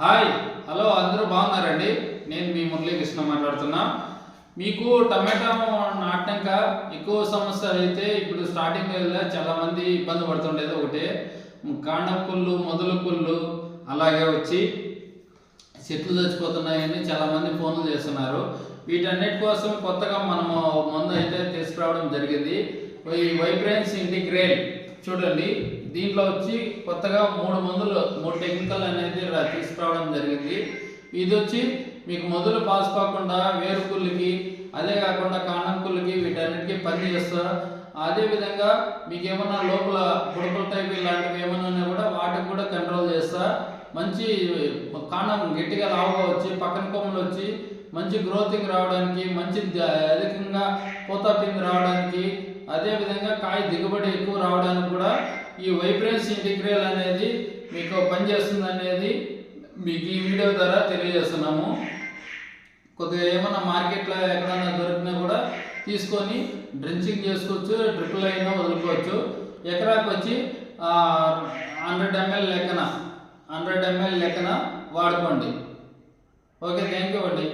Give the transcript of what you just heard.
Hi hello అందరూ బాగున్నారండి? నేను మీ మురళీకృష్ణ మాట్లాడుతున్నా. మీకు టమాటా నాటినాక ఎక్కువ సమస్యలు అయితే ఇప్పుడు స్టార్టింగ్ చాలా మంది ఇబ్బంది పడుతుండేది ఒకటి. కాండం కుళ్ళు మొదలు కుళ్ళు అలాగే వచ్చి చెట్లు చచ్చిపోతున్నాయని చాలా మంది ఫోన్లు చేస్తున్నారు. వీటన్నిటి కోసం కొత్తగా మనము మందు అయితే తీసుకురావడం జరిగింది. ఈ వైబ్రెన్స్ ఇంటిగ్రేట్ చూడండి. దీంట్లో వచ్చి కొత్తగా మూడు మందులు మూడు టెక్నికల్ అనేది తీసుకురావడం జరిగింది. ఇది వచ్చి మీకు మొదలు పాస్ కాకుండా వేరు అదే కాకుండా కాండం వీటన్నిటికీ పని చేస్తా అదేవిధంగా మీకు ఏమన్నా లోపల పుడకల టైప్ ఇలాంటివి ఏమన్నా ఉన్నా కూడా వాటికి కూడా కంట్రోల్ చేస్తా. మంచి కాండం గట్టిగా లావుగా వచ్చి పక్కన కొమ్మలు వచ్చి మంచి గ్రోతింగ్ రావడానికి మంచి అధికంగా పూత పిండి రావడానికి అదేవిధంగా కాయ దిగుబడి ఎక్కువ రావడానికి కూడా ఈ వైబ్రెన్స్ ఇంటిగ్రేల్ అనేది మీకు పనిచేస్తుంది అనేది మీకు ఈ వీడియో ద్వారా తెలియజేస్తున్నాము. కొద్దిగా ఏమన్నా మార్కెట్లో ఎక్కడన్నా దొరికినా కూడా తీసుకొని డ్రించింగ్ చేసుకోవచ్చు డ్రిప్పులు అయినా వదులుకోవచ్చు. ఎకరాకు వచ్చి హండ్రెడ్ ఎంఎల్ లెక్కన హండ్రెడ్ ఎంఎల్ లెక్కన వాడుకోండి. ఓకే థ్యాంక్ యూ అండి.